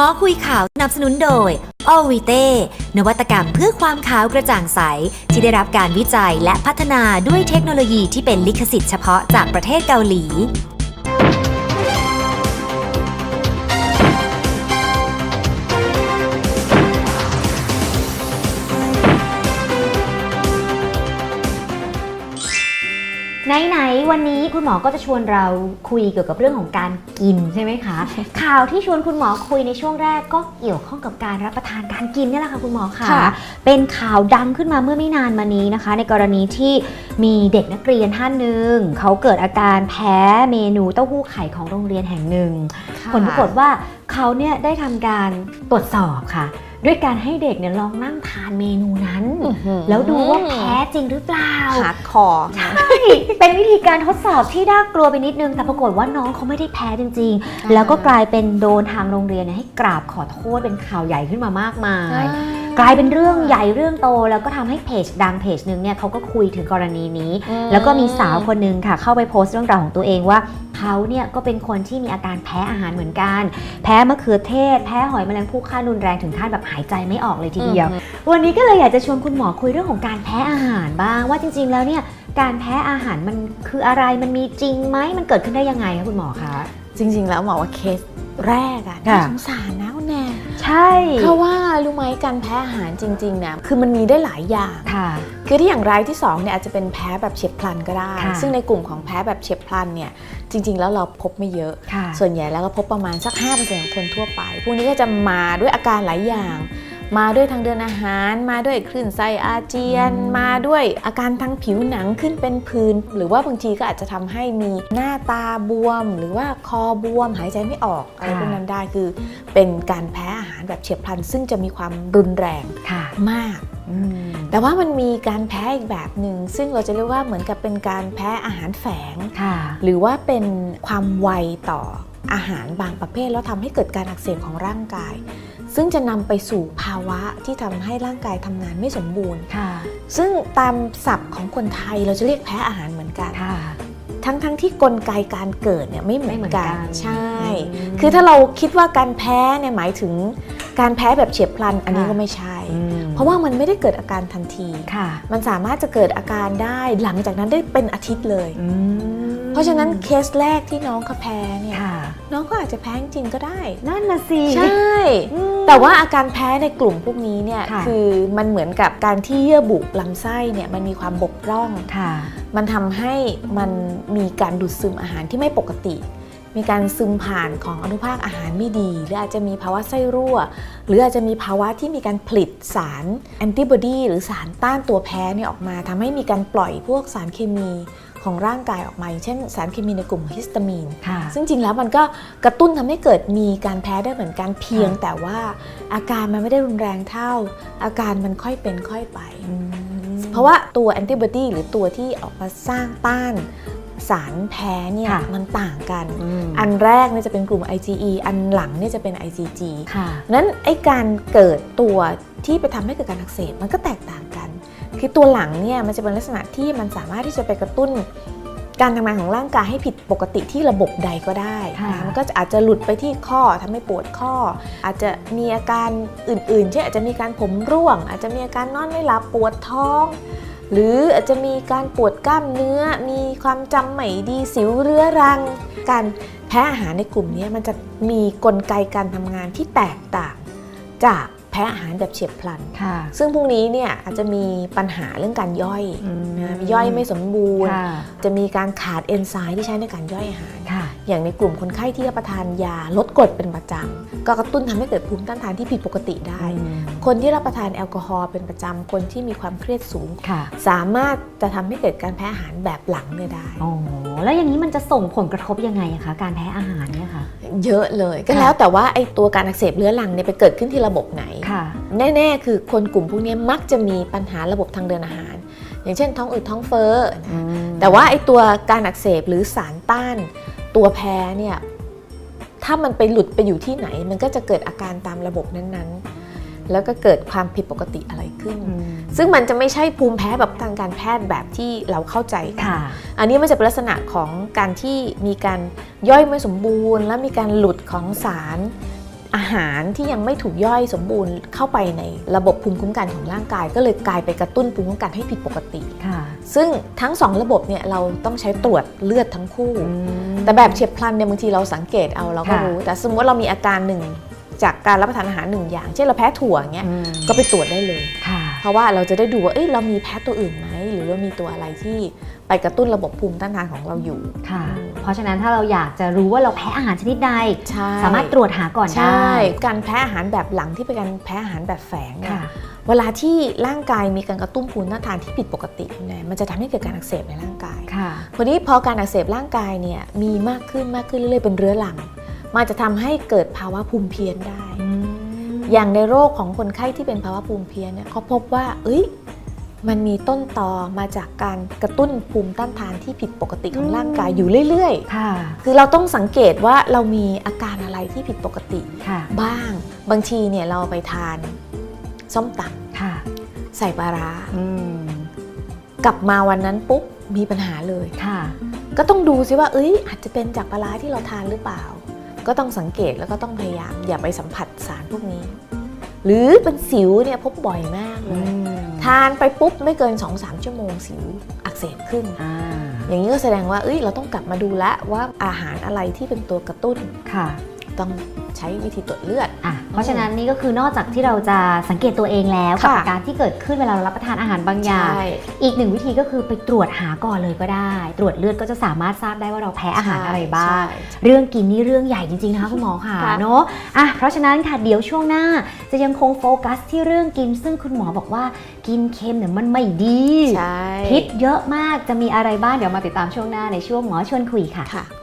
มอคุยข่าวสนับสนุนโดยอวีเต้นวัตกรรมเพื่อความขาวกระจ่างใส ที่ได้รับการวิจัยและพัฒนาด้วยเทคโนโลยีที่เป็นลิขสิทธิ์เฉพาะจากประเทศเกาหลี ไหนๆวันนี้คุณหมอก็จะชวนเราคุยเกี่ยวกับเรื่องของการกินใช่ไหมคะ ข่าวที่ชวนคุณหมอคุยในช่วงแรกก็เกี่ยวข้องกับการรับประทานการกินเนี่ยแหละค่ะคุณหมอค่ะค่ะ เป็นข่าวดังขึ้นมาเมื่อไม่นานมานี้นะคะ ในกรณีที่มีเด็กนักเรียนท่านหนึ่งเขาเกิดอาการแพ้เมนูเต้าหู้ไข่ของโรงเรียนแห่งหนึ่งผลปรากฏว่าเขาเนี่ยได้ทำการตรวจสอบค่ะ ด้วยการให้เด็กเนี่ยลองนั่งทานเมนูนั้น แล้วดูว่าแพ้จริงหรือเปล่าฮาร์ดคอร์ใช่เป็นวิธีการทดสอบที่น่ากลัวไปนิดนึง แต่ปรากฏว่าน้องเขาไม่ได้แพ้จริง ๆ แล้วก็กลายเป็นโดนทางโรงเรียนเนี่ยให้กราบขอโทษเป็นข่าวใหญ่ขึ้นมามากมายกลายเป็นเรื่องใหญ่เรื่องโตแล้วก็ทำให้เพจดังเพจหนึ่งเนี่ยเขาก็คุยถึงกรณีนี้ แล้วก็มีสาวคนหนึ่งค่ะเข้าไปโพสต์เรื่องราวของตัวเองว่า เขาเนี่ยก็เป็นคนที่มีอาการแพ้อาหารเหมือนกัน แพ้มะเขือเทศ แพ้หอยแมลงภู่ขั้นรุนแรงถึงขั้นแบบหายใจไม่ออกเลยทีเดียว วันนี้ก็เลยอยากจะชวนคุณหมอคุยเรื่องของการแพ้อาหารบ้างว่าจริง ๆ แล้วเนี่ยการแพ้อาหารมันคืออะไรมันมีจริงไหมมันเกิดขึ้นได้ยังไงคะคุณหมอคะจริง ๆ แล้วหมอว่าเคสแรกอะค่ะน่าสงสารนะคุณแนนใช่เพราะว่ารู้ไหมการแพ้อาหารจริงๆเนี่ยคือมันมีได้หลายอย่างค่ะคือที่อย่างรายที่สองเนี่ยอาจจะเป็นแพ้แบบเฉียบพลันก็ได้ค่ะซึ่งในกลุ่มของแพ้แบบเฉียบพลันเนี่ยจริง ๆ แล้วเราพบไม่เยอะค่ะส่วนใหญ่แล้วก็พบประมาณสัก5%ของคนทั่วไป พวกนี้ก็จะมาด้วยอาการหลายอย่างมาด้วยทางเดินอาหาร มาด้วยคลื่นไส้อาเจียนอืมมาด้วยอาการทางผิวหนังขึ้นเป็นผื่นหรือว่าบางทีก็อาจจะทำให้มีหน้าตาบวม หรือว่าคอบวมหายใจไม่ออกอะไรพวกนั้นได้คือเป็นการแพ้อาหาร แบบเฉียบพลัน ซึ่งจะมีความรุนแรงค่ะมากอืมแต่ว่ามันมีการแพ้อีกแบบหนึ่งซึ่งเราจะเรียกว่าเหมือนกับเป็นการแพ้อาหารแฝงค่ะหรือว่าเป็นความไวต่ออาหารบางประเภท แล้วทำให้เกิดการอักเสบของร่างกาย ซึ่งจะนำไปสู่ภาวะที่ทำให้ร่างกายทำงานไม่สมบูรณ์ค่ะซึ่งตามศัพท์ของคนไทยเราจะเรียกแพ้อาหารเหมือนกันค่ะ ทั้งทั้งที่กลไกการเกิดเนี่ยไม่เหมืไม่อนเหมือนกักันนใช่อืมคือถ้าเราคิดว่าการแพ้เนี่ยหมายถึงการแพ้แบบเฉียบพลันอันนี้ค่ะก็ไม่ใช่อืมเพราะว่ามันไม่ได้เกิดอาการทันทีค่ะมันสามารถจะเกิดอาการได้หลังจากนั้นได้เป็นอาทิตย์เลยอืมเพ ราะฉะนั้นเคสแรกที่น้องเขาแพ้เนี่ยค่ะน้องก็อาจจะแพ้จริงๆก็ได้ นั่นน่ะสิ ใช่อืมแต่ว่าอาการแพ้ในกลุ่มพวกนี้เนี่ยค่ะคือมันเหมือนกับการที่เยื่อบุลำไส้เนี่ยมันมีความบกพร่องค่ะมันทำให้มันมีการดูดซึมอาหารที่ไม่ปกติ มีการซึมผ่านของอนุภาคอาหารไม่ดี หรืออาจจะมีภาวะไส้รั่ว หรืออาจจะมีภาวะที่มีการผลิตสารแอนติบอดีหรือสารต้านตัวแพ้เนี่ยออกมาทำให้มีการปล่อยพวกสารเคมีของร่างกายออกมาอย่างเช่นสารเคมีในกลุ่มฮิสตามีนค่ะซึ่งจริงแล้วมันก็กระตุ้นทำให้เกิดมีการแพ้ได้เหมือนกันเพียง แต่ว่าอาการมันไม่ได้รุนแรงเท่า อาการมันค่อยเป็นค่อยไปอืมเพราะว่าตัวแอนติบอดีหรือตัวที่ออกมาสร้างต้าน สารแพ้เนี่ยค่ะมันต่างกันอืมอันแรกเนี่ยจะเป็นกลุ่ม IgE อันหลังเนี่ยจะเป็น IgG ค่ะนั้นไอการเกิดตัวที่ไปทำให้เกิดการอักเสบมันก็แตกต่างกัน คือตัวหลังเนี่ยมันจะเป็นลักษณะที่มันสามารถที่จะไปกระตุ้น การทำงานของร่างกายให้ผิดปกติที่ระบบใดก็ได้ค่ะนะมันก็จะอาจจะหลุดไปที่ข้อทำให้ปวดข้อ อาจจะมีอาการอื่นๆ เช่นอาจจะมีการผมร่วง อาจจะมีอาการนอนไม่หลับปวดท้อง หรืออาจจะมีการปวดกล้ามเนื้อ มีความจำไม่ดีสิวเรื้อรัง การแพ้อาหารในกลุ่มนี้มันจะมีกลไกการทำงานที่แตกต่างจาก พ้อาหารแบบเฉียบพลันค่ะซึ่งพวกนี้เนี่ยอาจจะมีปัญหาเรื่องการย่อยนะย่อยไม่สมบูรณ์ค่ะจะมีการขาดเอนไซม์ที่ใช้ในการย่อยอาหารค่ะอย่างในกลุ่มคนไข้ที่รับประทานยาลดกรดเป็นประจำก็กระตุ้นทำให้เกิดภูมิต้านทานที่ผิดปกติได้ คนที่รับประทานแอลกอฮอล์เป็นประจำคนที่มีความเครียดสูงค่ะสามารถจะทำให้เกิดการแพ้อาหารแบบหลังเนี่ยได้โอ้แล้วอย่างนี้มันจะส่งผลกระทบยังไงอะคะการแพ้อาหารเนี่ยค่ะเยอะเลยก็ค่ะแล้วแต่ว่าไอ้ตัวการอักเสบเรื้อรังเนี่ยไปเกิดขึ้นที่ระบบไหนค่ะ แน่ ๆ คือคนกลุ่มพวกนี้มักจะมีปัญหาระบบทางเดินอาหาร อย่างเช่น ท้องอืดท้องเฟ้อนะแต่ว่าไอ้ตัวการอักเสบหรือสารต้าน ตัวแพ้เนี่ยถ้ามันไปหลุดไปอยู่ที่ไหน มันก็จะเกิดอาการตามระบบนั้นๆ แล้วก็เกิดความผิดปกติอะไรขึ้นอืมซึ่งมันจะไม่ใช่ภูมิแพ้แบบทางการแพทย์แบบที่เราเข้าใจกันค่ะ อันนี้มันจะเป็นลักษณะของการที่มีการย่อยไม่สมบูรณ์ และมีการหลุดของสาร อาหารที่ยังไม่ถูกย่อยสมบูรณ์เข้าไปในระบบภูมิคุ้มกันของร่างกาย ก็เลยกลายไปกระตุ้นภูมิคุ้มกันให้ผิดปกติค่ะซึ่งทั้งสองระบบเนี่ยเราต้องใช้ตรวจเลือดทั้งคู่อืมแต่แบบเฉียบพลันเนี่ยบางทีเราสังเกตเอาเราก็ค่ะรู้ แต่สมมติเรามีอาการหนึ่งจากการรับประทานอาหารหนึ่งอย่าง เช่นเราแพ้ถั่วอย่างเงี้ยอืมก็ไปตรวจได้เลยค่ะ เพราะว่าเราจะได้ดูว่าเอ้ยเรามีแพ้ตัวอื่นไหมหรือว่ามีตัวอะไรที่ไปกระตุ้นระบบภูมิต้านทานของเราอยู่ค่ะ เพราะฉะนั้นถ้าเราอยากจะรู้ว่าเราแพ้อาหารชนิดใดใช่สามารถตรวจหาก่อนใช่ได้ การแพ้อาหารแบบหลังที่เป็นการแพ้อาหารแบบแฝงเนี่ยค่ะเวลาที่ร่างกายมีการกระตุ้นภูมิต้านทานที่ผิดปกติเนี่ยมันจะทำให้เกิดการอักเสบในร่างกายค่ะคราวนี้พอการอักเสบร่างกายเนี่ยมีมากขึ้นมากขึ้นเรื่อยๆเป็นเรื้อรัง มันจะทำให้เกิดภาวะภูมิเพี้ยนได้ อย่างในโรคของคนไข้ที่เป็นภาวะภูมิเพี้ยนเนี่ยเขาพบว่า เอ้ยมันมีต้นตอมาจากการกระตุ้นภูมิต้านทานที่ผิดปกติของร่างกายอยู่เรื่อยค่ะๆคือเราต้องสังเกตว่าเรามีอาการอะไรที่ผิดปกติค่ะบ้าง บางทีเนี่ยเราไปทานส้มตค่ะำใส่ปลาร้าอืมกลับมาวันนั้นปุ๊บมีปัญหาเลยค่ะก็ต้องดูซิว่า เอ้ย อาจจะเป็นจากปลาร้าที่เราทานหรือเปล่า ก็ต้องสังเกตแล้วก็ต้องพยายาม อย่าไปสัมผัสสารพวกนี้ หรือเป็นสิวเนี่ยพบบ่อยมากเลอืยมทานไปปุ๊บไม่เกิน 2-3 ชั่วโมงสิวอักเสบขึ้นอ่าอย่างนี้ก็แสดงว่าเอ้ยเราต้องกลับมาดูแลวว่าอาหารอะไรที่เป็นตัวกระตุ้นค่ะ ต้อง ใช้วิธีตรวจเลือด อะเพราะฉะนั้นนี่ก็คือนอกจากที่เราจะสังเกตตัวเองแล้วกับค่ะ อาการที่เกิดขึ้นเวลาเรารับประทานอาหารบางอย่างอีกหนึ่งวิธีก็คือไปตรวจหาก่อนเลยก็ได้ ตรวจเลือดก็จะสามารถทราบได้ว่าเราแพ้อาหารอะไรบ้างใช่เรื่องกินนี่เรื่องใหญ่จริงๆนะคะคุณหมอค่ะค่ะเนาะอะเพราะฉะนั้นค่ะเดี๋ยวช่วงหน้าจะยังคงโฟกัสที่เรื่องกิน ซึ่งคุณหมอบอกว่ากินเค็มเนี่ยมันไม่ดี ใช่พิษเยอะมากจะมีอะไรบ้างเดี๋ยวมาติดตามช่วงหน้าในช่วงหมอชวนคุยค่ะ ค่ะ